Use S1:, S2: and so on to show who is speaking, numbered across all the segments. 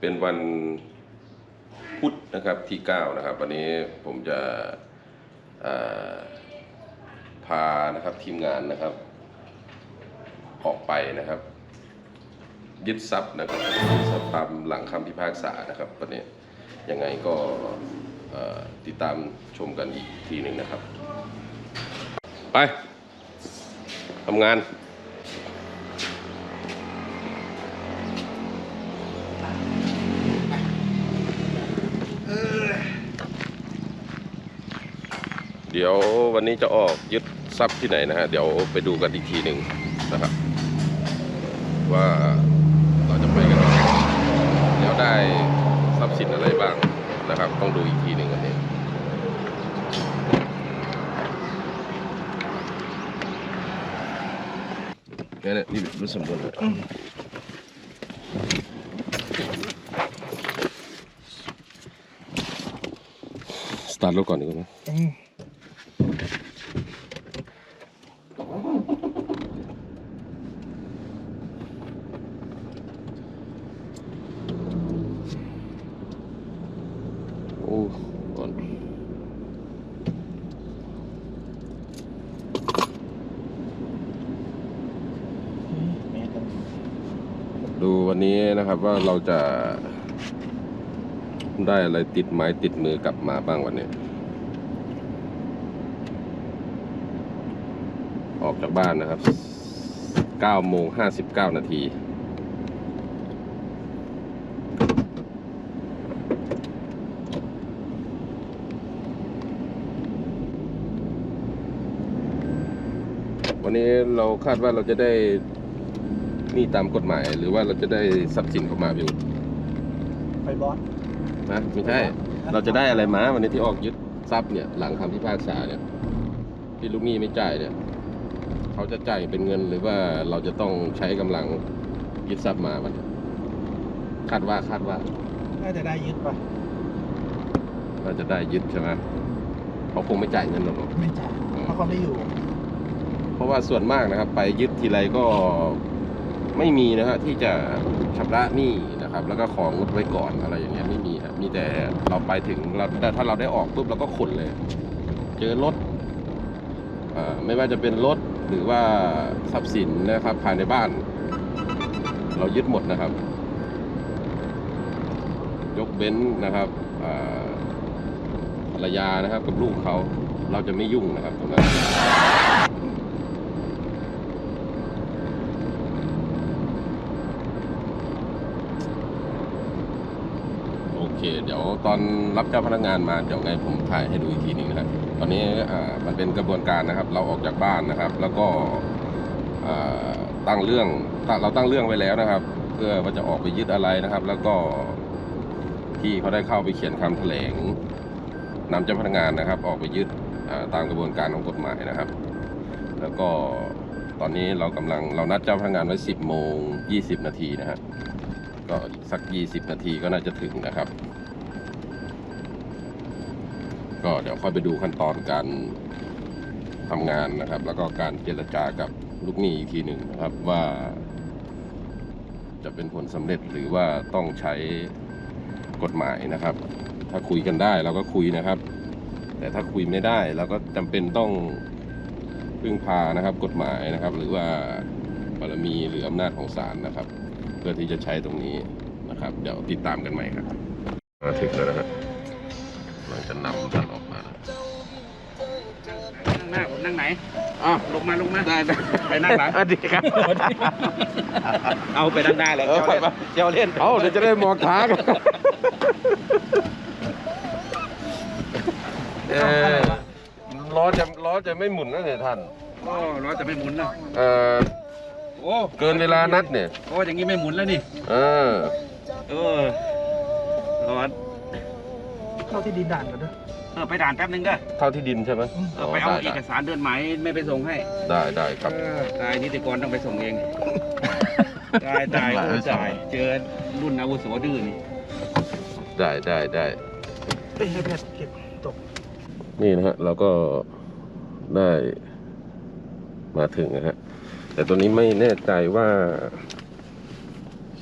S1: เป็นวันพุธนะครับที่ 9 นะครับ วันนี้ผมจะพานะครับทีมงานนะครับ ออกไปนะครับ ยึดทรัพย์นะครับยึดทรัพย์ตามหลังคำพิพากษานะครับวันนี้ยังไงก็ติดตามชมกันอีกทีหนึ่งนะครับ ไปทำงาน เดี๋ยววันนี้จะออกยึดทรัพย์ที่ไหนนะฮะ เดี๋ยวไปดูกันอีกทีหนึ่งนะครับ ว่าเราจะไปกันเดี๋ยวได้ทรัพย์สินอะไรบ้างนะครับ ต้องดูอีกทีหนึ่งวันนี้นี่นี่นี่ รู้สมบูรณ์เลยสตาร์ทรถก่อนดีกว่าไหม โอ้ก่อนดูวันนี้นะครับว่าเราจะได้อะไรติดไม้ติดมือกลับมาบ้างวันนี้ ออกจากบ้านนะครับ9โมง59 นาที วันนี้เราคาดว่าเราจะได้หนี่ตามกฎหมาย หรือว่าเราจะได้ทรัพย์สินเข้ามาอยู่
S2: ไฟบอส
S1: นะไม่ใช่ เราจะได้อะไรมาวันนี้ที่ออกยึดทรัพย์เนี่ย หลังคำพิพากษาเนี่ยที่ลูกหนี้ไม่จ่ายเนี่ยเขาจะจ่ายเป็นเงินหรือว่าเราจะต้องใช้กำลังยึดทรัพย์มาวันนี้คาดว่าคาดว่า
S2: น่าจะได้ยึดป่ะ
S1: เราจะได้ยึดใช่ไหมเขาคงไม่จ่ายเงินหรอก
S2: ไม่จ่ายเพราะเขาไม่อยู่
S1: เพ ราะว่าส่วนมากนะครับ ไปยึดทีไรก็ไม่มีนะฮะที่จะชำระหนี้นะครับ แล้วก็ของงดไว้ก่อนอะไรอย่างเงี้ยไม่มีฮะมีแต่เราไปถึงเราแต่ถ้าเราได้ออกปุ๊บเราก็ขนเลย เจอรถไม่ว่าจะเป็นรถหรือว่าทรัพย์สินนะครับภายในบ้าน เรายึดหมดนะครับ ยกเว้นนะครับภรรยานะครับกับลูกเขาเราจะไม่ยุ่งนะครับตรงนั้น ยวตอนรับเจ้าพนักงานมาเดี๋ยวไงผมถ่ายให้ดูอีกทีหนึงนะครับตอนนี้มันเป็นกระบวนการนะครับ เราออกจากบ้านนะครับ แล้วก็ตั้งเรื่องเราตั้งเรื่องไว้แล้วนะครับ เพื่อว่าจะออกไปยึดอะไรนะครับ แล้วก็ที่เขาได้เข้าไปเขียนคำแถลงนำเจ้าพนักงานนะครับ ออกไปยึดตามกระบวนการของกฎหมายนะครับ แล้วก็ตอนนี้เรากำลังเรานัดเจ้าพนักงานไว้ 10 โมง 20 นาทีนะฮะก็อีกสัก 20 นาทีก็น่าจะถึงนะครับ ก็เดี๋ยวค่อยไปดูขั้นตอนการทำงานนะครับ แล้วก็การเจรจากับลูกหนี้อีกทีหนึ่งนะครับว่า จะเป็นผลสำเร็จหรือว่าต้องใช้กฎหมายนะครับ ถ้าคุยกันได้เราก็คุยนะครับ แต่ถ้าคุยไม่ได้เราก็จำเป็นต้องพึ่งพานะครับ กฎหมายนะครับ หรือว่าบารมีหรืออำนาจของศาลนะครับ เพื่อที่จะใช้ตรงนี้นะครับ เดี๋ยวติดตามกันใหม่ครับมาถึงแล้วนะฮะกำลังจะนำท่านออกมานะ
S3: นำ
S1: อ้าว
S3: ลงมาลงมา
S1: ได้ได้
S3: ไปนั่งหลัง
S1: ดีครับ
S3: เอาไปนั่งได้เลย
S1: เออไปไป
S3: เจ้าเล่น
S1: เอาเดี๋ยวจะได้มองทางเออล้อจะล้อจะไม่หมุนนะเนี่ยท่าน
S3: โอ้รถจะไม่หมุนนะ
S1: เออ
S3: โอ้
S1: เกินเวลานัดเนี่ย
S3: โอ้อย่างนี้ไม่หมุนแล้วนี่
S1: เออ
S3: เออ
S2: เข้าที่ดินด่านกันด้วย
S3: เออไปด่านแป๊บนึงเด้อ
S1: เท่าที่ดินใช่ไหม
S3: เออไปเอา
S1: ได้
S3: เอกสารเดินหมายไม่ไปส่งให้
S1: ได้ได้ครับ
S3: เออตายนิติกรต้องไปส่งเองตายตาย
S1: ได้
S3: โอ้ตายเจอรุ่นอาวุโสดื้อนี่
S1: ได้ได้ได้
S2: เอ้ยให้แพทย์เก็บตก
S1: นี่นะฮะเราก็ได้มาถึงนะฮะแต่ตัวนี้ไม่แน่ใจว่า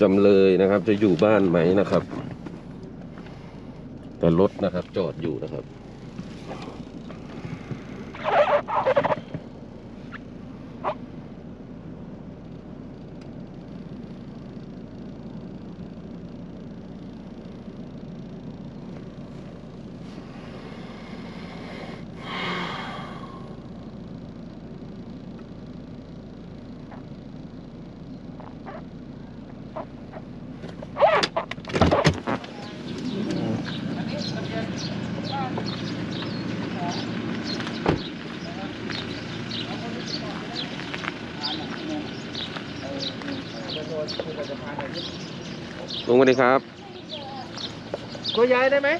S1: จำเลยนะครับ จะอยู่บ้านไหมนะครับ แต่รถนะครับจอดอยู่นะครับ ลุงสวัสดีครับ
S2: ตัวย้ายได้ไหม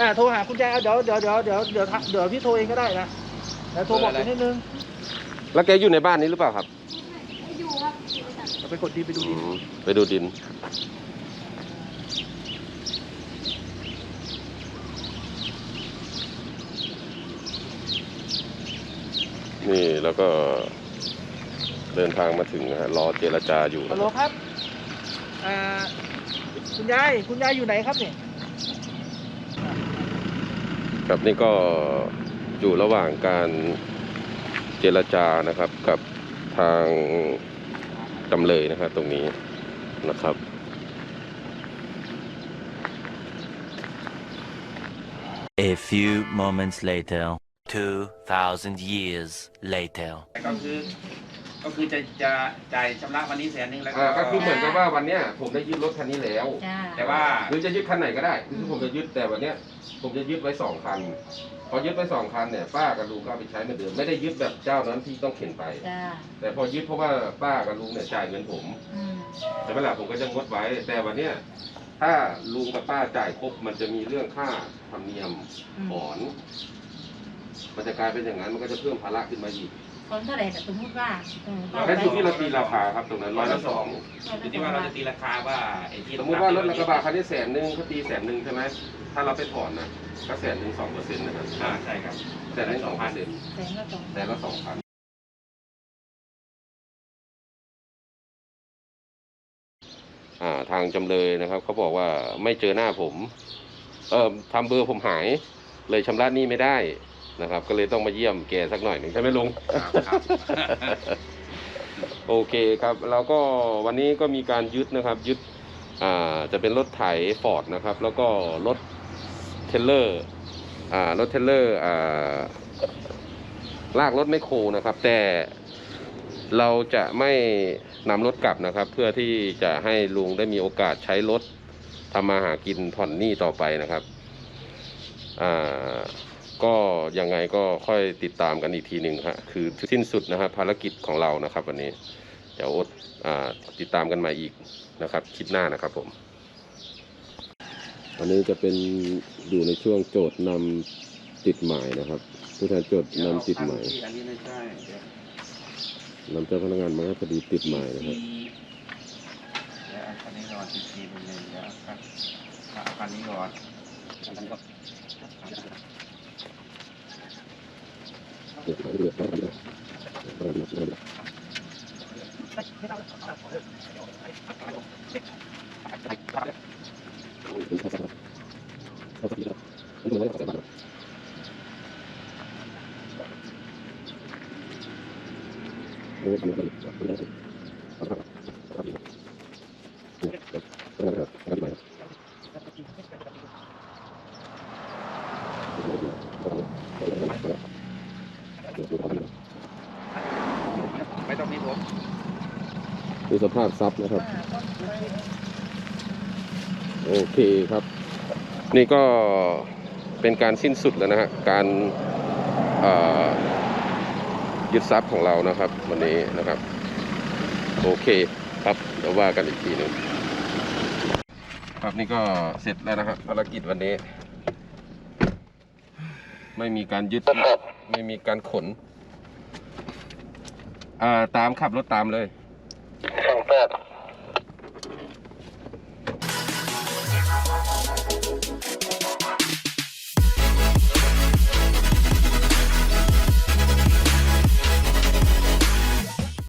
S2: อ่าโทรหาคุณยายเอาเดี๋ยวเดี๋ยวเดี๋ยวเดี๋ยวเดี๋ยวทักเดี๋ยวพี่โทรเองก็ได้นะเดี๋ยวโทรบอกคุณนิดนึง
S1: แล้วแกอยู่ในบ้านนี้หรือเปล่าครับ
S2: เราไปกดดีไปดู
S1: อื
S2: ดิ
S1: มไปดูดิน นี่แล้วก็เดินทางมาถึงนะฮะรอเจรจาอยู่
S2: ฮั
S1: นะ
S2: ลโหล
S1: ครับ
S2: ครับอ่า คุณยาย คุณยายอยู่ไหนครับเนี่ย
S1: ครับนี่ก็อยู่ระหว่างการเจรจานะครับกับทางจำเลยนะครับตรงนี้นะครับ
S4: A few moments later, 2,000 years later.
S3: ก็คือ ก็คือจะจะจ่ายชำระวันนี้แสนหนึ่งแล้ว
S1: อ่าก็คือเหมือนกับว่าวันเนี้ยผมได้ยึดรถคันนี้แล้ว
S5: จ้า
S3: แต่ว่า
S1: หรือจะยึดคันไหนก็ได้คือผมจะยึดแต่วันเนี้ยผมจะยึดไว้สองคัน พอยึดไว้สองคันเนี่ยป้ากับลุงก็เอาไปใช้เหมือนเดิมไม่ได้ยึดแบบเจ้านั้นที่ต้องเข็นไป
S5: จ้า
S1: แต่พอยึดเพราะว่าป้ากับลุงเนี่ยจ่ายเงินผม
S5: อืม
S1: แต่เวลาผมก็จะงดไว้ แต่วันเนี้ยถ้าลุงกับป้าจ่ายครบมันจะมีเรื่องค่าธรรมเนียมถอน มันจะกลายเป็นอย่างนั้นมันก็จะเพิ่มภาระขึ้นมาอีก
S5: คนเท่าไหร่แต่สมมติว่าเออ
S1: แค่อยู่ที่เราตีราคาครับตรงนั้นร้อยละสอง
S3: อยู่ที่ว่าเราจะตีราคาว่าไอ้ที่
S1: สมมติว่ารถกระบะคันนี้แสนหนึ่งเขาตีแสนหนึ่งใช่ไหมถ้าเราไปถอนนะก็แสนหนึ่งสองเปอร์เซ็นต์นะครับ
S3: อ่าใช่ครับ
S1: แสนหนึ่งสองเปอร์เซ็นต์
S5: แสนละสอง
S1: แสนละสองพันอ่าทางจำเลยนะครับเขาบอกว่าไม่เจอหน้าผม เออทำเบอร์ผมหาย เลยชำระหนี้ไม่ได้ นะครับ ก็เลยต้องมาเยี่ยมแกสักหน่อยหนึ่งใช่ไหมลุง
S3: ครับครับ
S1: โอเคครับแล้วก็วันนี้ก็มีการยึดนะครับ ยึดอ่าจะเป็นรถไถฟอร์ดนะครับ แล้วก็รถเทรลเลอร์อ่ารถเทรลเลอร์อ่าลากรถไม่โครนะครับ แต่เราจะไม่นำรถกลับนะครับ เพื่อที่จะให้ลุงได้มีโอกาสใช้รถทำมาหากินผ่อนหนี้ต่อไปนะครับอ่า ก็ยังไงก็ค่อยติดตามกันอีกทีหนึ่งฮะคือสิ้นสุดนะครับภารกิจของเรานะครับ วันนี้เดี๋ยวอดอ่าติดตามกันมาอีกนะครับคลิปหน้านะครับผมอันนี้จะเป็นอยู่ในช่วงโจทย์นำติดหมายนะครับ ผู้แทนโจทย์นำติดหมาย
S3: อันนี้ไม่ใช่เดี๋ยวนำ
S1: เจ้าพนักงานมาให้คดีติดหมายนะครับ
S3: เดี๋ยวเอาคันนี้ก่อนทีทีเป็นหนึ่งเดี๋ยวเอาคันเอาคันนี้ก่อนอันนี้ก็
S1: ติดหมายเรียบร้อย แล้ว
S3: ไม่ต้องมีผม
S1: ดู สภาพซับนะครับ โอเคครับ นี่ก็เป็นการสิ้นสุดแล้วนะฮะการยึดทรัพย์ของเรานะครับ วันนี้นะครับ โอเคครับเดี๋ยวว่ากันอีกทีหนึ่งครับนี่ก็เสร็จแล้วนะครับภารกิจวันนี้ ไม่มีการยึดไม่มีการขน อ่าตามขับรถตามเลย that.